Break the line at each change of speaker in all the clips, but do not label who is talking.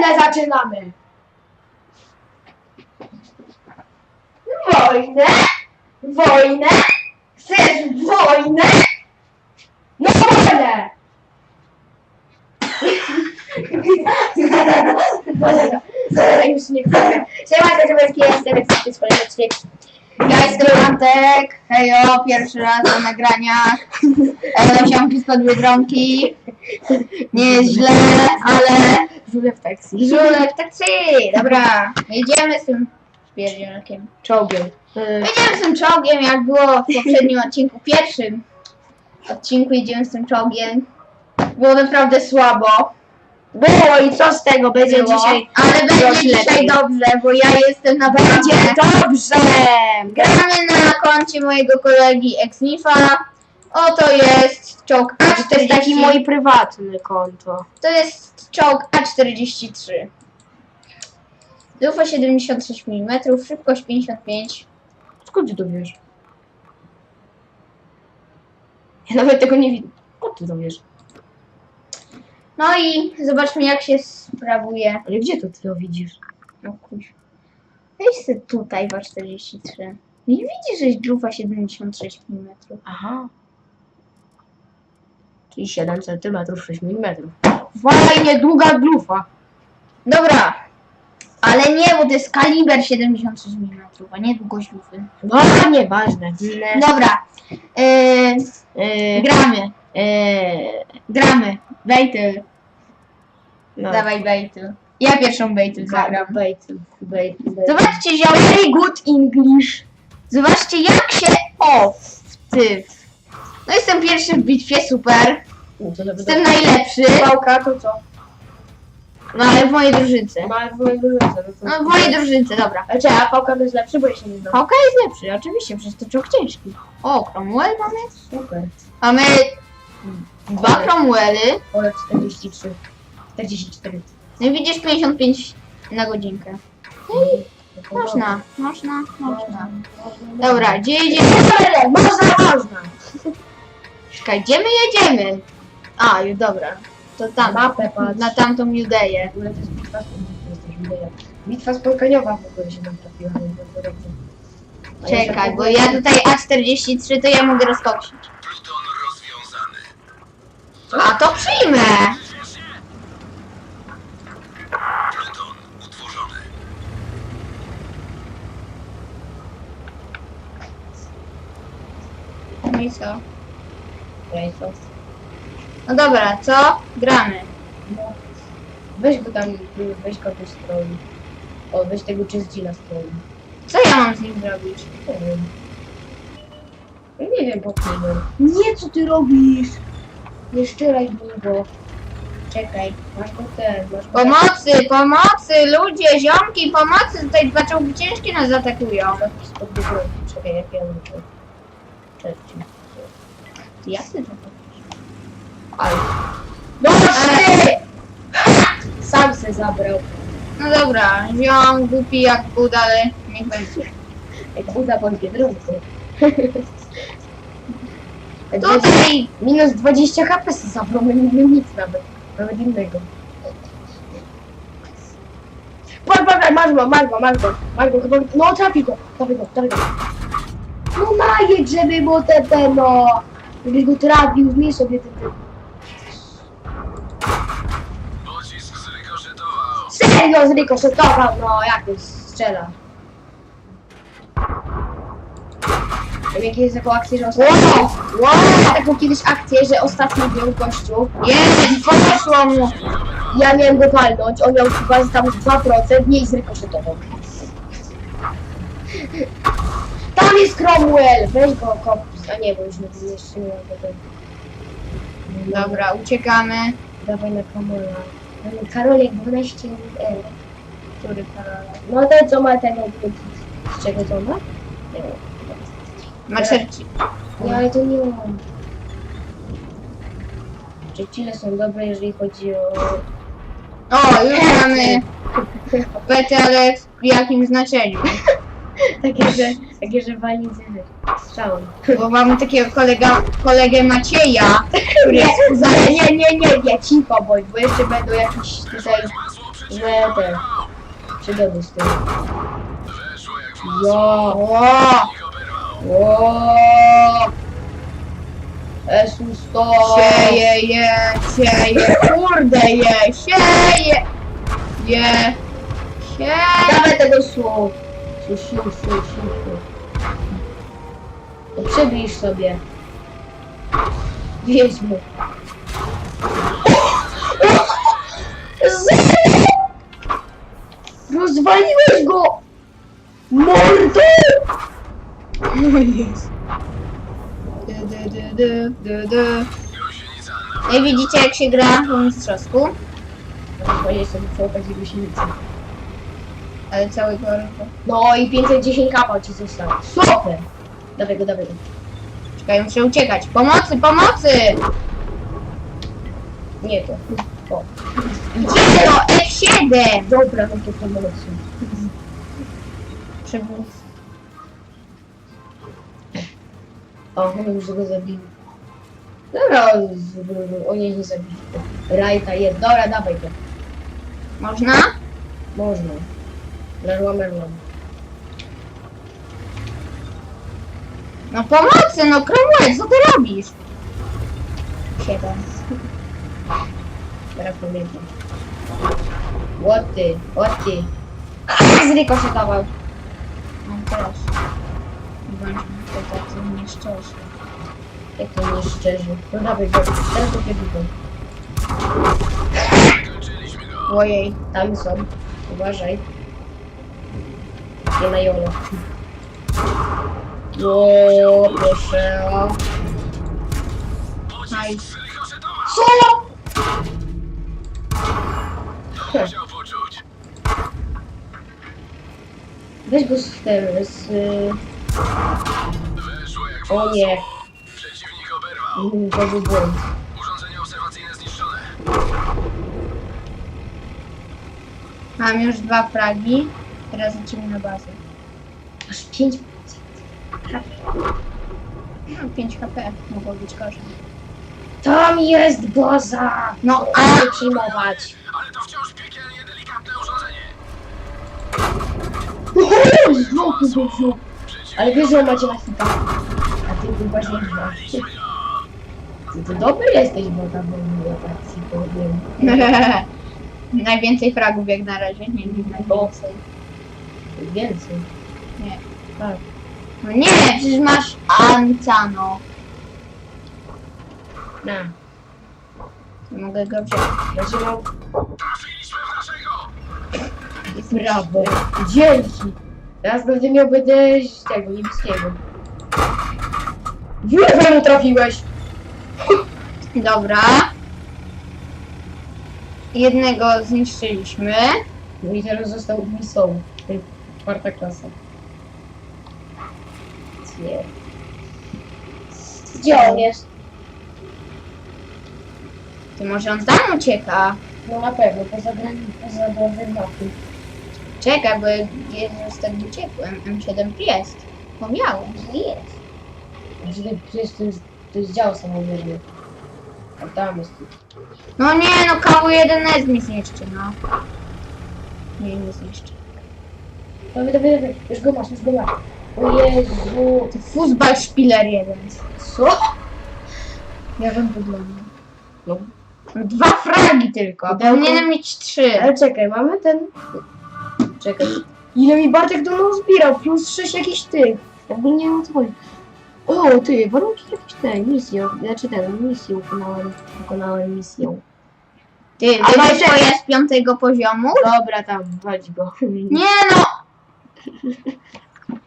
Wojnę zaczynamy! Wojnę? Wojnę? Chcesz wojnę? No wojnę! Już nie chcę. Siema, Kaczewski, jestem eksperty z.
Ja jestem Antek, hejo, pierwszy raz na nagraniach. E, Ziomki spod Biedronki. Nie jest źle, ale...
Żule w taksi.
Żulek, tak trzy. Dobra, jedziemy z tym spierdzielkiem.
Czołgiem.
Jedziemy z tym czołgiem, jak było w poprzednim odcinku, pierwszym odcinku jedziemy z tym czołgiem. Było naprawdę słabo.
Było i co z tego? Będzie
Było,
dzisiaj...
ale będzie dzisiaj
lepiej.
dobrze, bo ja jestem naprawdę...
Będzie dobrze!
Gramy na koncie mojego kolegi Exnifa. Oto jest czołg
To jest
A40.
taki mój prywatny konto.
To jest czołg A43. Lufa 76 mm, szybkość 55.
Skąd ty to wiesz? Ja nawet tego nie widzę. Skąd ty to wiesz?
No i zobaczmy jak się sprawuje.
Ale gdzie to ty to widzisz?
No kuś. Weź sobie tutaj w A43. Nie widzisz, że Lufa 76 mm.
Aha. Czyli 7 cm 6 mm.
Fajnie,
Długa glufa.
Dobra. Ale nie, bo to jest kaliber 76 mm, a nie długość lufy.
No, nieważne. Ne.
Dobra. Yy,
Yy,
gramy.
yy,
Gramy. Bejty.
No.
Dawaj bejty. Ja pierwszą bejty zagram.
Bait, bait, bait.
Zobaczcie, ziom.
Very good English.
Zobaczcie, jak się. O, ty. No jestem pierwszy w bitwie, super.
No,
Jestem najlepszy.
Pałka to co?
No ale w mojej drużynce.
Ma w mojej drużynce. No, to-
No w mojej drużynce, dobra.
Ale czekaj, a pałka to jest lepszy, bo ja się nie znam.
Hałka jest lepszy, oczywiście, przecież to czołg ciężki. O, Cromwell mamy?
Super.
Mamy dwa Cromwelly.
Ole 43. 44.
No i widzisz 55 na godzinkę. Można, można, można. Dobra, gdzie jedziemy?
Można, można.
Czekaj, gdzie my jedziemy? A, już dobra. To tam,
Mapę patrz.
na tamtą Judeję.
W ogóle to jest bitwa spotkaniowa. Bitwa spotkaniowa w ogóle się nam trafiła. A
Czekaj, bo ja tutaj A43 to ja mogę rozkoksić.
Pluton rozwiązany.
A to przyjmę! No i co? No dobra, co? Gramy.
No. Weź go tam, weź go tu stroi. O, weź tego czyzdzi stroi.
Co ja mam z nim zrobić?
Nie wiem. Ja nie wiem, po co Nie, co ty robisz? Nie szczeraj długo. Czekaj, masz go ten, masz go
Pomocy, pomocy, ludzie, ziomki, pomocy! Tutaj dwa czołgi ciężkie nas atakują.
Czekaj, jak ja. Cześć.
Ty jak ty to
Ale. No! Sam se zabrał.
No dobra, ziom, głupi jak Buda, ale niech będzie.
Jak Buda bądź biedronce.
Tutaj
Minus 20 HP se zabrał, my nie wiem nic nawet. Nawet innego. Patrz, patrz, masz go, masz go, masz go. Masz go, chyba... No trafi go, trafi go, trafi go. No najedź, żeby mu te, te, no... Żebyś go trafił, zmień sobie te, te...
Pocisk.
Serio zrykoszetował, no jak to strzela. Wiem, jakie jest taką akcję, że ostatnio...
Wow, wow.
Miałem taką kiedyś akcję, że ostatnio był gościu.
Jest, poszło mu.
Ja miałem go walnąć, on miał chyba tam 2%, nie i zrykoszetował. Tam jest Cromwell! Weź go kop. A nie, bo już nie jeszcze nie mam tego.
Dobra, uciekamy.
Dawaj na Cromwella. Mamy Karolek 12 L.
Który Karola?
No ten co ma tego Z czego to ma? Nie wiem.
Maczerci.
Nie, ale to nie mam. Chile są dobre, jeżeli chodzi o...
O, już mamy ale w jakim znaczeniu?
Takie, że, takie, że walnicy strzałem.
Bo mamy takiego kolega, kolegę Macieja, który
Nie,
jest
nie, nie, nie, nie, nie, cicho bądź, bo jeszcze będą jakieś tutaj... Złe te przygody z tym. Jo!
O!
O! Esus to!
Sieje, je, sieje, kurde je, sieje, je, sieje.
Dawaj tego su! Su, su. To przybliż sobie. Wiedźmy. Rozwaliłeś go! Mordo!
No jest. I widzicie jak się gra po mistrzowsku?
Rozwaliłeś sobie czołgać z gąsienicy.
Ale całego rynku.
No i 510 kapał ci zostało. Super! Dawaj go, dawaj go.
Czekaj, muszę uciekać. Pomocy, pomocy!
Nie to. O.
Gdzie to? F7!
Dobra, no to pomocy.
Przewóz.
O, on już go zabili. Dobra, oni nie zabili. Rajta jest. Dobra, dawaj go.
Można?
Można. Merła, merła.
No pomocy, no Cromwell, co ty robisz? Siedem.
Teraz pamiętam. Łoty, łoty. A, zrykoszetował.
On też. Bądźmy tutaj tacy nieszczęśliwi.
Jak to nie szczerze. No dawaj go. Teraz to kiedy
go.
Ojej.
Tam są. Uważaj. Nie na jolo. O, proszę.
Aj.
Co? Weź go z tym, z... y, O nie,
Przeciwnik oberwał.
mm, to był błąd.
Urządzenie obserwacyjne zniszczone.
Mam już dwa fragi. Teraz lecimy na bazę.
Aż 5
No, 5 HP. Mogło być gorzej.
Tam jest baza!
No,
A
a...
nie przyjmować.
Ale to wciąż piekielnie delikatne urządzenie.
Znowu był żółk. Ale wiesz, że macie na hita. A ty chyba nie.
Mieliśmy go.
Ty to dobry jesteś, bo tam mówię tak ci powiem.
Najwięcej fragów jak na razie. Nie, nie najwięcej.
Więcej.
Nie.
Tak.
No nie, przecież masz Ancano.
Na.
Mogę go wziąć.
W naszego.
brawo. Dzięki. Teraz będę miał będę tego niebieskiego. Wiele mu trafiłeś!
Dobra. Jednego zniszczyliśmy.
No i teraz został misą. Czwarta klasa. Nie. Gdzie on jest?
To może on tam ucieka.
No na pewno, poza granicą, poza drogą mapy.
Czekaj, bo z tak uciekłem. M7 jest. Pomiałem.
Jest. Znaczy, to, jest, to, jest, to jest dział samodzielny. A tam jest.
No nie, no KW1S mi zniszczy, no. Nie, nie zniszczy.
Dawaj, dawaj, dawaj. Już go masz, już go masz. O Jezu.
Spieler jeden.
Co?
Ja bym wyglądał.
No.
Dwa fragi tylko, powinienem mieć trzy.
Ale czekaj, mamy ten... Czekaj. Ile mi Bartek do nas zbierał? Plus 6 jakichś tych. Jakby nie wiem o co chodzi. O, ty, warunki jakieś tej, misją. Znaczy ten, misję ukonałem. Ukonałem misję.
Ty, to jest piątego poziomu?
Dobra, tam, wadź go.
Nie no!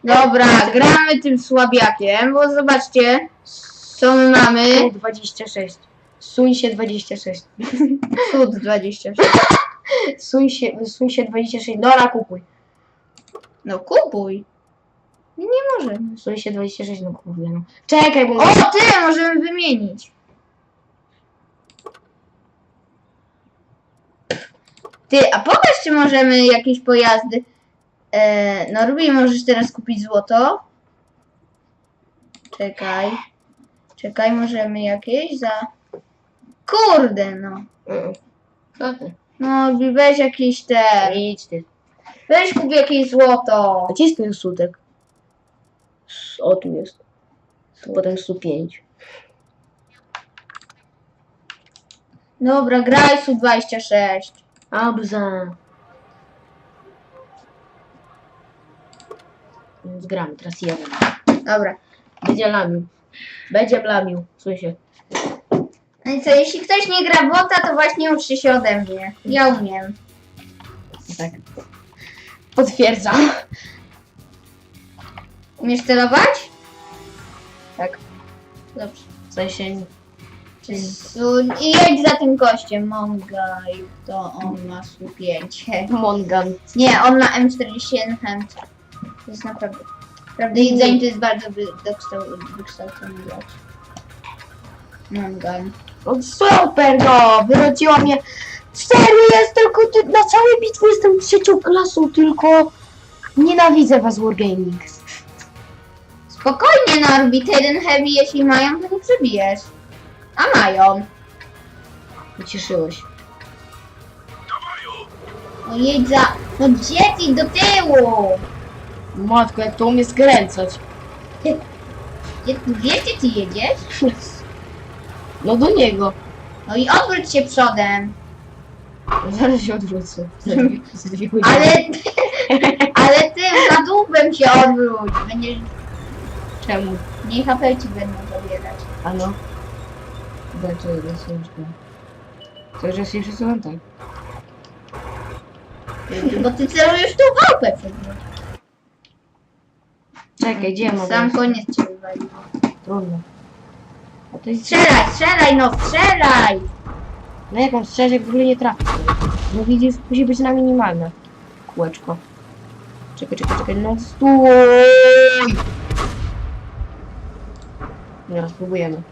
Dobra, gramy tym słabiakiem, bo zobaczcie, co my mamy.
26. Suń się 26.
Cud 26.
Suń się, suń się 26. Dobra, kupuj.
No kupuj. Nie możemy.
Suń się 26, no kupuję. No. Czekaj, bo...
O, ty, możemy wymienić. Ty, a pokaż, czy możemy jakieś pojazdy. E, Norbi, możesz teraz kupić złoto. Czekaj. Czekaj, możemy jakieś za. Kurde, no.
Co ty?
No, weź jakieś te.
Idź ty.
Weź kup jakieś złoto.
A gdzie jest ten sutek? O, tu jest. Potem 105.
Dobra, graj su 26.
Abza. Zgramy, teraz jeden.
Dobra.
Będzie lamił. Będzie lamił. Słyszę.
No i co, jeśli ktoś nie gra bota, to właśnie uczy się ode mnie. Ja umiem.
Tak. Potwierdzam.
Umiesz celować?
Tak.
Dobrze.
W sensie...
I jedź za tym gościem, Mongaj. To on ma su 5.
Mongan.
Nie, on ma M41 Hand. To jest naprawdę. Naprawdę jedzenie to jest bardzo wy- wykształcony gracz. Mongan.
No super, no! Wyrodziła mnie... Serio, jest tylko ty... Na całej bitwie jestem trzecią klasą, tylko... Nienawidzę was, Wargaming.
Spokojnie, Norbit, jeden heavy, jeśli mają, to nie przebijesz. A mają.
Ucieszyłeś.
No jedź za... No gdzie ty do tyłu?
Matko, jak to umie skręcać.
Gdzie, gdzie ty, ty jedziesz?
No do niego.
No i odwróć się przodem.
Zaraz się odwrócę.
Ale... Ale ty za dłubem się odwróć. Będziesz...
Czemu?
Mniej HP ci będą zabierać.
Ano? Dlaczego jest ciężko? To już jest jeszcze tak.
Bo ty celujesz tu wałpę przecież.
Czekaj, gdzie ja mogę?
Sam koniec cię.
Trudno. A to jest...
Strzelaj, strzelaj, no strzelaj!
No jak strzelać, jak w ogóle nie trafię. No widzisz, musi być na minimalne. Kółeczko. Czekaj, czekaj, czekaj, no stój! Teraz spróbujemy.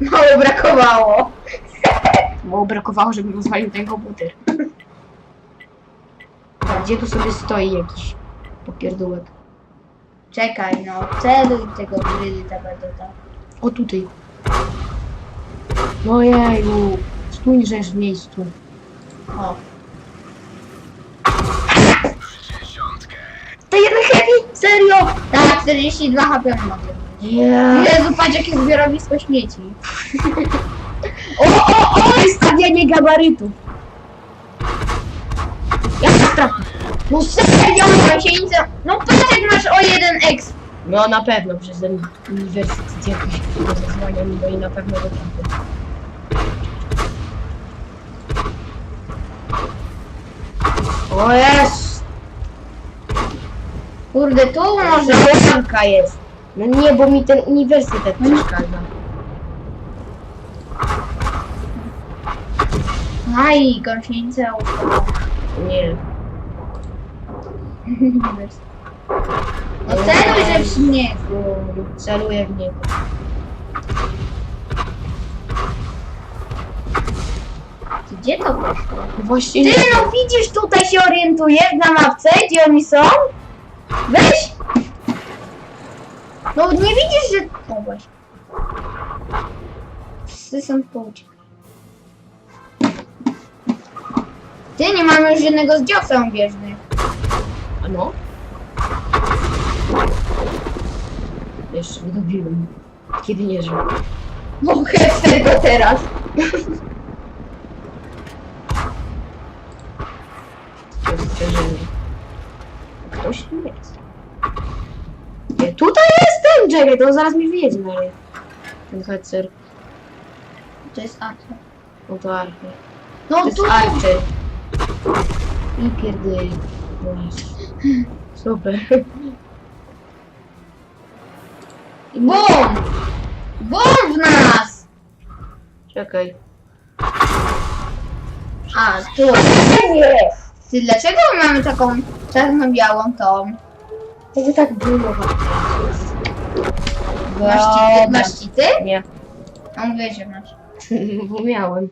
Mało brakowało.
Mało brakowało, żeby rozwalił ten komputer. Gdzie tu sobie stoi jakiś popierdółek?
Czekaj, no celuj tego gryzyta będę tak.
O tutaj. No jeju. Stój, żeż w miejscu.
O.
To jeden heavy! Serio!
Tak, 42 HP mogę.
Nie.
Jezu, patrz jakie zbiorowisko śmieci.
O, o, o! Stawianie gabarytów. Ja to trafię. No serio!
Gąsienicę. No patrz jak masz o jeden X.
No na pewno, przez ten uniwersytet jakiś zadzwania mi, no i na pewno go trafię. O jest!
Kurde, tu może.
Założanka jest. No nie, bo mi ten uniwersytet przeszkadza.
Aj, gąsienica uszła.
Nie.
No celuj, że w śniegu.
Celuję w niego.
Gdzie to poszło?
Właściwie...
Ty no widzisz, tutaj się orientujesz na mapce, gdzie oni są? Weź! No nie widzisz, że... O właśnie. Wszyscy są w półcie. Ty, nie mamy już żadnego z dziosą bieżnych.
A no? Jeszcze nie dobiłem. Kiedy nie żył.
Mogę z tego teraz.
Ostrzeżenie. Ktoś tu jest. Nie, tutaj jestem! Czekaj, to zaraz mi wyjedzie na ryj. Ten hecer.
To jest Arthur.
No to Arthur.
No
To jest
tu!
Archer. I pierdyli. Właśnie. Super.
Bum! Bum w nas!
Czekaj.
A, tu. Ty, dlaczego my mamy taką czarno-białą tą?
Jakby tak było.
Masz city? Masz city?
Nie.
A mówię, że masz.
Bo miałem.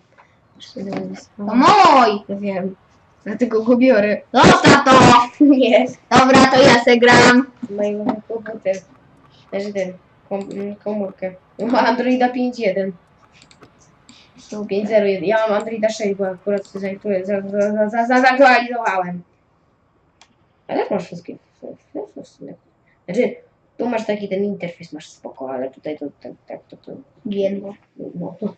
To mój!
Ja wiem. Dlatego go biorę.
Zostaw to!
Nie.
Dobra, to ja se gram.
Mają komputer. Znaczy ten. Kom komórkę. Ma Androida 5.1. 501. Ja mam Androida 6, bo akurat za, za, zaktualizowałem. Ale masz wszystkie. Znaczy, tu masz taki ten interfejs, masz spoko, ale tutaj to tak, tak, to, to,
Biedno.
no, to,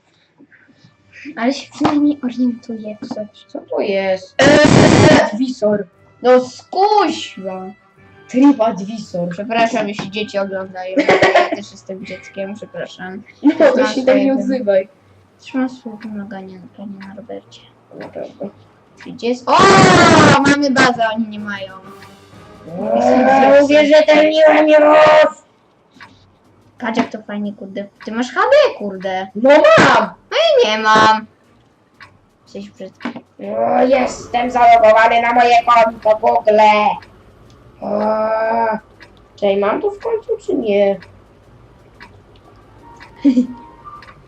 Ale się przynajmniej orientuję w coś.
co to jest?
Eee,
Advisor.
no skuźwa.
Trip Advisor.
Przepraszam, jeśli dzieci oglądają. Ja też jestem dzieckiem, przepraszam.
No, to się tak nie odzywaj.
Trzymam swoje wymagania na na Robercie.
Naprawdę.
30. O, mamy bazę, oni nie mają.
Mówię, że ten miłem już!
Patrz jak to fajnie, kurde. Ty masz HD, kurde.
No mam!
Nie mam. Brzydki.
No, jestem zalogowany na moje konto Google. Eee, Czekaj, mam to w końcu czy nie?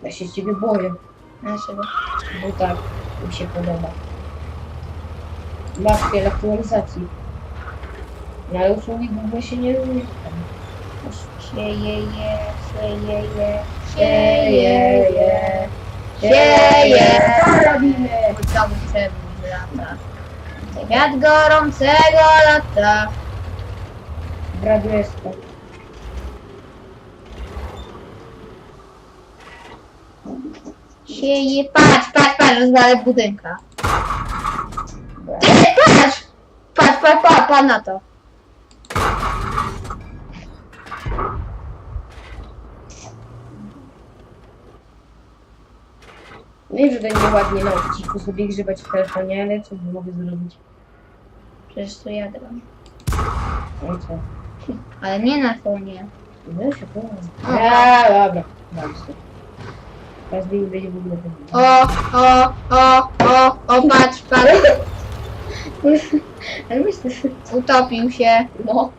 Ja się z ciebie boję,
Dlaczego?
bo tak mi się podoba. Masz wiele aktualizacji. No ale usługi Google się nie różnią.
Sieje, je, sieje, je,
Sieje, je,
sieje.
Co robimy?
Cały przewód lata. Wiatr gorącego lata.
Graduesko.
Sieje, patrz, patrz, patrz, rozwalę budynka. Ty, patrz! Patrz, patrz, patrz, patrz na to.
Wiem, że to nieładnie na odcinku sobie grzebać w telefonie, ale co mogę zrobić?
Przecież to ja gram.
No co?
Ale nie na fonie.
No się powiem. A, dobra. Dobrze. Teraz będzie będzie w ogóle.
O, o, o, o, o, patrz, patrz.
Ale myślę, że...
Utopił się.
No.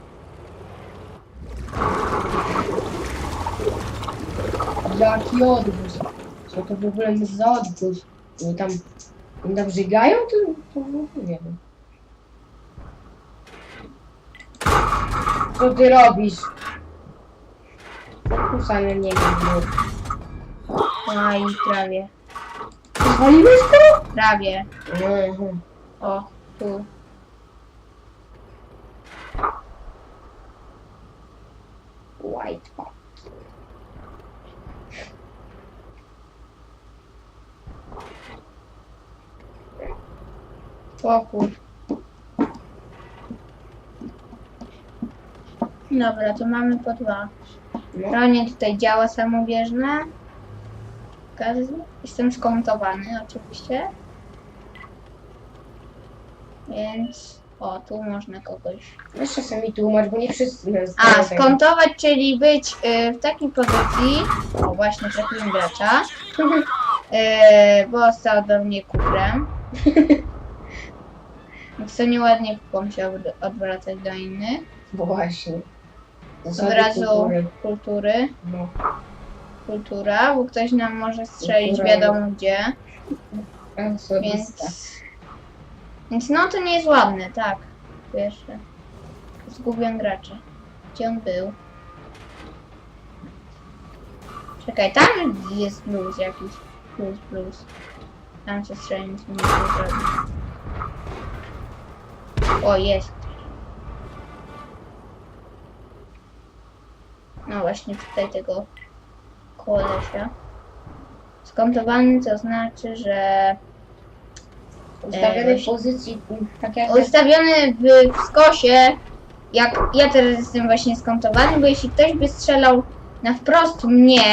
Jaki odgłos? Co to w ogóle jest za odgłos? Oni tam... Oni tam żygają? To, to nie wiem. Co ty robisz? Fokusa na niego.
A i prawie.
Zwaliłeś to?
Prawie.
Mhm.
O, tu.
White pot.
Pokój. Dobra, to mamy po dwa.
No.
Bronie tutaj działa samobieżne. Jestem skontowany oczywiście. Więc o, tu można kogoś.
Weź czasami tłumacz, bo nie wszyscy nas
A,
znają.
skontować, czyli być y, w takiej pozycji. O, właśnie trafiłem gracza. Y, bo został do mnie kufrem. Co nieładnie kupą się od- odwracać do innych.
Bo właśnie.
Od
Zasady
razu
kultury.
kultury.
No.
Kultura, bo ktoś nam może strzelić
Kultura.
wiadomo gdzie.
Osobista.
Więc. Więc no to nie jest ładne, tak. Pierwsze. Zgubiłem gracza. Gdzie on był? Czekaj, tam jest blues jakiś. Blues, blues. Tam się strzeli, nic mi nie zrobi. O, jest. No właśnie tutaj tego kolesia. Skontowany to znaczy, że
Ustawiony
Eee,
w pozycji tak jak
ustawiony w, w skosie, jak ja teraz jestem właśnie skontowany, bo jeśli ktoś by strzelał na wprost mnie,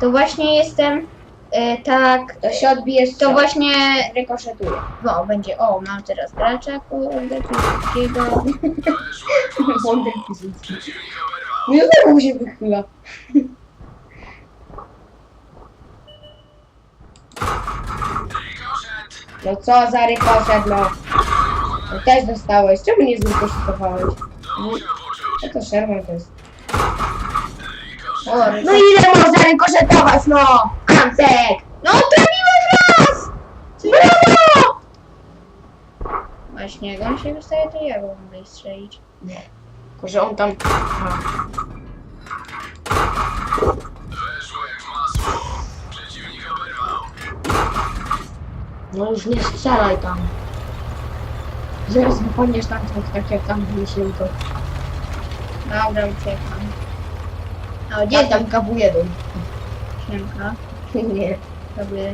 to właśnie jestem e, tak,
to się odbije
to
strzał.
właśnie,
rykoszetuje.
no będzie, o mam teraz gracza, kurde, tu takiego,
Wątek. No i znowu się wychyla. No co za rykoszet, no. no. Też dostałeś. Czemu nie zrykoszetowałeś?
To.
Co to Sherman to jest?
O,
No ile można rykoszetować, no! Antek!
no trafiłem raz! Brawo! Właśnie, jak on się wystaje, to ja go mogę strzelić.
Tylko, że on tam... A.
Weszło jak w masło. Przeciwnik oberwał.
No już nie strzelaj tam. Zaraz wypadniesz tam, tak jak tam wymyślił to.
Dobra, uciekam. A
Gdzie
gdzie
tam
tam
KW1? Nie.
Robię.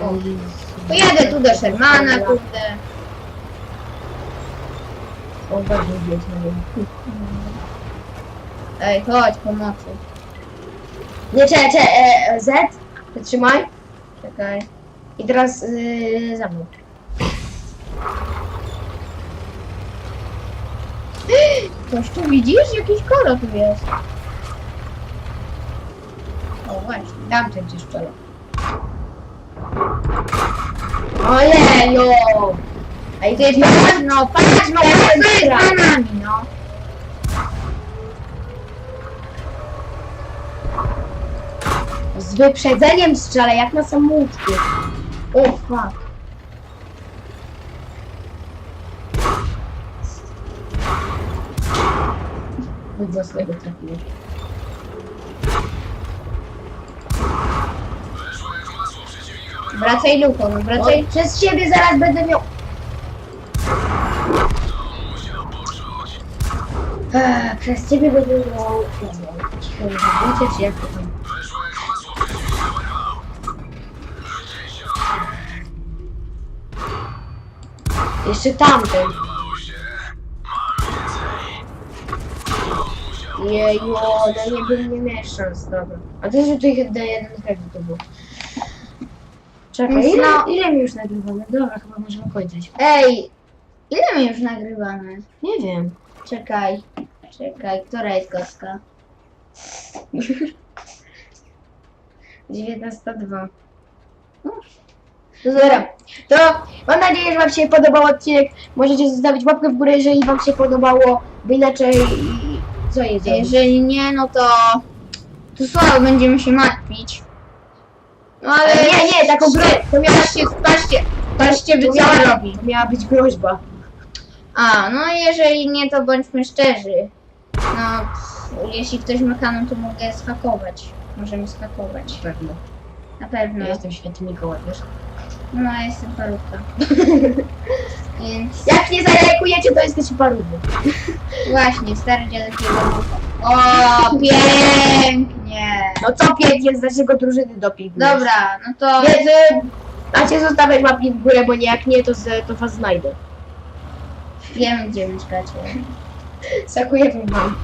O,
Pojadę tu do Shermana, kurde.
O, bardzo jest na.
Ej, chodź, pomocy.
Nie, czekaj, czekaj, e, Z, wytrzymaj.
Czekaj.
I teraz yy, za mną.
Coś tu widzisz? Jakiś koro tu jest. O, właśnie.
Tamten cię strzela. Ojejo! Ej,
Ty, patrz no, patrz no, jest nami, no.
Z wyprzedzeniem strzela, jak na samolotku. O, fuck. Chodź za swojego
Wracaj lufą, no wracaj.
Przez ciebie zaraz będę miał... Eee, przez ciebie będę miał... Zabijcie, czy jak to tam? Jeszcze tamten. Jeju, no nie bym nie miał szans, dobra. A to, że tu ich daje jeden heavy to było. Czekaj, ile,
no-
ile mi już nagrywamy? Dobra, chyba możemy kończyć.
Ej, ile my już nagrywamy?
Nie wiem.
Czekaj, czekaj, która jest kostka?
19.02 No dobra, to mam nadzieję, że Wam się podobał odcinek. Możecie zostawić łapkę w górę, jeżeli Wam się podobało, bo inaczej co jest?
Jeżeli nie, no to... To słabo będziemy się martwić. No ale...
Nie, nie, taką grę. To miała,
Patrzcie, patrzcie, patrzcie, wy co
miała,
robi.
to miała być groźba.
A, no jeżeli nie, to bądźmy szczerzy. No, pff, jeśli ktoś ma kanon, to mogę schakować. Możemy schakować.
Pewno.
Na pewno.
Ja jestem święty Mikołaj, wiesz?
No, ja jestem parówka. Więc
Jak nie zalajkujecie, to jesteście parówy.
właśnie, stary dziadek jego ducha. O, pięknie!
No co pięknie, z naszego drużyny doping.
Dobra, no to...
Więc y, macie zostawiać łapki w górę, bo nie, jak nie, to, z, to was znajdę.
Wiemy, gdzie mieszkacie.
Sakujemy wam.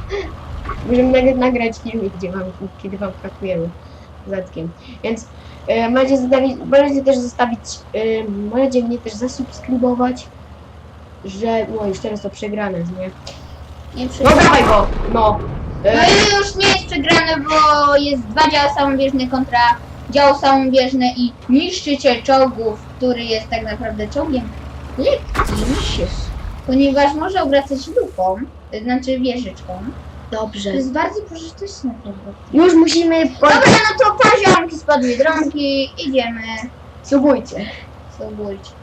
Możemy nawet nagrać filmik, gdzie wam, kiedy wam hakujemy zatkiem. Więc y, możecie, zostawić, możecie też zostawić, y, możecie mnie też zasubskrybować, że, no już teraz to przegrane, nie?
Nie
No
przegramy.
dawaj go, no. Y,
No i już nie jest przegrane, bo jest dwa działy samobieżne kontra dział samobieżny i niszczyciel czołgów, który jest tak naprawdę czołgiem lekkim, ponieważ może obracać lupą, to znaczy wieżyczką. To
Dobrze.
jest bardzo pożyteczne prawda?
Już musimy, po...
Dobra, no to poziomki z Biedronki, idziemy
subujcie.
subujcie.